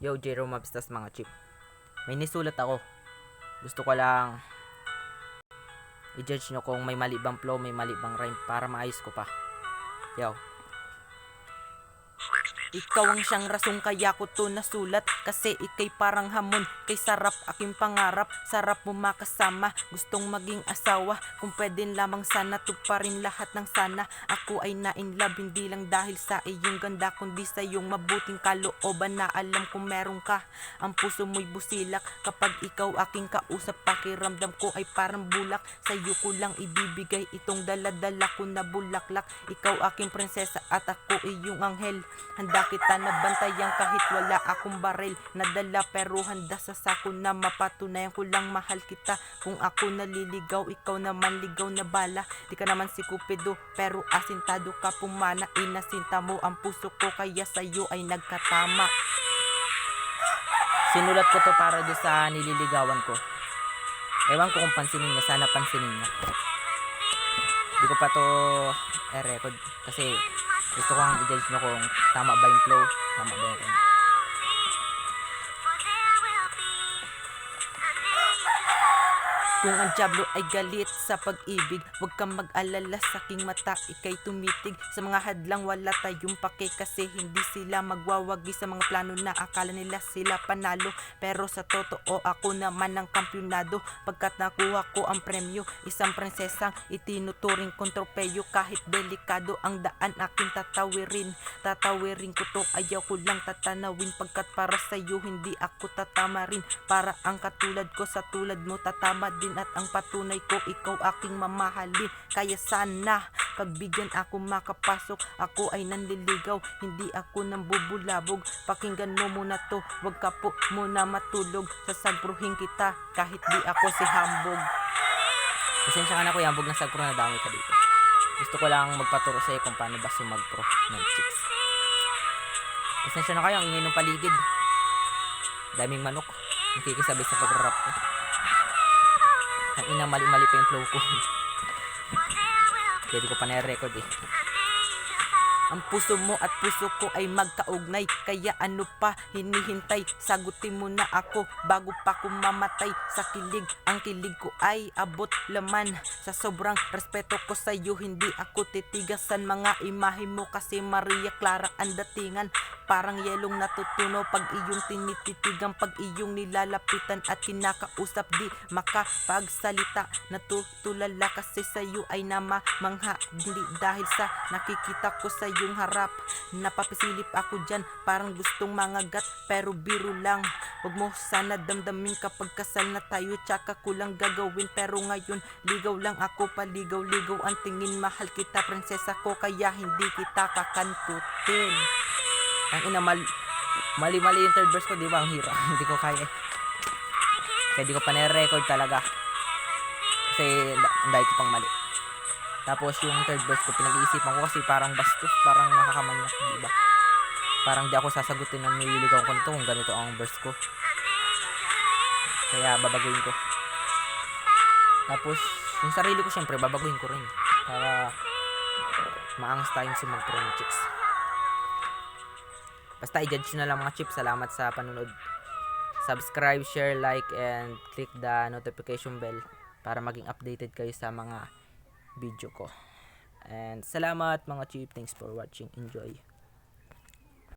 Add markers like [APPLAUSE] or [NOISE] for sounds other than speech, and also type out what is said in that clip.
Yo, Jerome Mabstas mga chip. May nisulat ako. Gusto ko lang i-judge nyo kung may mali bang flow, may mali bang rhyme para maayos ko pa. Yo. Ikaw ang siyang rasong kaya ko to nasulat. Kasi ikay parang hamon Kay sarap aking pangarap. Sarap mo makasama Gustong maging asawa. Kung pwede lamang sana Tuparin lahat ng sana. Ako ay na in love Hindi lang dahil sa iyong ganda Kundi sa iyong mabuting kalooban Na alam kung meron ka. Ang puso mo'y busilak Kapag ikaw aking kausap Pakiramdam ko ay parang bulak. Sa'yo ko lang ibibigay Itong daladala ko na bulaklak. Ikaw aking prinsesa At ako iyong anghel. Handa kita na bantayan kahit wala akong baril. Nadala pero handa sa sako na mapatunayan ko lang mahal kita. Kung ako naliligaw, ikaw naman ligaw na bala. Di ka naman si Cupido pero asintado ka pumana. Inasinta mo ang puso ko kaya sa'yo ay nagkatama. Sinulat ko to para do sa nililigawan ko. Ewan ko kung pansinin niya, sana pansinin niya. Di ko pa to eh-record kasi gusto ko ang i-judge nyo kung tama ba yung flow, tama ba yung Kung ang Diablo ay galit sa pag-ibig Huwag kang mag-alala sa aking mata. Ika'y tumitig Sa mga hadlang wala tayong pake Kasi hindi sila magwawagi sa mga plano na Akala nila sila panalo. Pero sa totoo ako naman ang kampyonado. Pagkat nakuha ko ang premyo Isang prinsesang itinuturing kong tropeyo. Kahit delikado ang daan aking tatawirin. Tatawirin ko to ayaw ko lang tatanawin. Pagkat para sa'yo hindi ako tatama rin Para ang katulad ko sa tulad mo tatama din At ang patunay ko ikaw aking mamahalin. Kaya sana pagbigyan ako makapasok. Ako ay nanliligaw hindi ako nang bubulabog Pakinggan mo muna to wag ka po muna matulog. Sasagruhin kita kahit di ako si Hambog. Pasensya ka na kuya, hambog na sagpro na dami ka dito. Gusto ko lang magpaturo sa'yo kung paano ba sumagpro ng chicks. Pasensya na kayo, ang ingay ng paligid. Daming manok. Nakikisabay sa pag-rap ko Ang ina mali-mali pa yung flow ko. Pwede ko pa na-record eh. Ang puso mo at puso ko ay magkaugnay Kaya ano pa hinihintay. Sagutin mo na ako bago pa ko mamatay. Sa kilig, ang kilig ko ay abot laman. Sa sobrang respeto ko sa iyo Hindi ako titigasan. Mga imahe mo Kasi Maria Clara ang datingan Parang yelong natutunaw pag iyong tinititigan Pag iyong nilalapitan at kinakausap Di makapagsalita. Natutulala kasi sa iyo ay namamangha. Hindi dahil sa nakikita ko sa iyong harap. Napapisilip ako dyan parang gustong mangagat Pero biro lang. Huwag mo sana damdamin kapag kasal na tayo Tsaka ko lang gagawin. Pero ngayon Ligaw lang ako paligaw-ligaw Ang tingin. Mahal kita prinsesa ko Kaya hindi kita kakantutin Ang ina mal Mali-mali yung third verse ko di ba ang hira [LAUGHS] Hindi ko kaya. Kaya di ko pa na-record talaga Kasi ang ko pang mali tapos yung third verse ko, pinag-iisipan ko kasi parang bastos, parang nakakamanyak, di ba? Parang di ako sasagutin ng nililigaw ko nito kung ganito ang verse ko. Kaya babaguhin ko. Tapos, yung sarili ko syempre, babaguhin ko rin. Para maangas tayong sumagpro ng chicks. Basta i-judge na lang mga chips. Salamat sa panunod. Subscribe, share, like, and click the notification bell para maging updated kayo sa mga video ko. And salamat mga chief. Thanks for watching. Enjoy.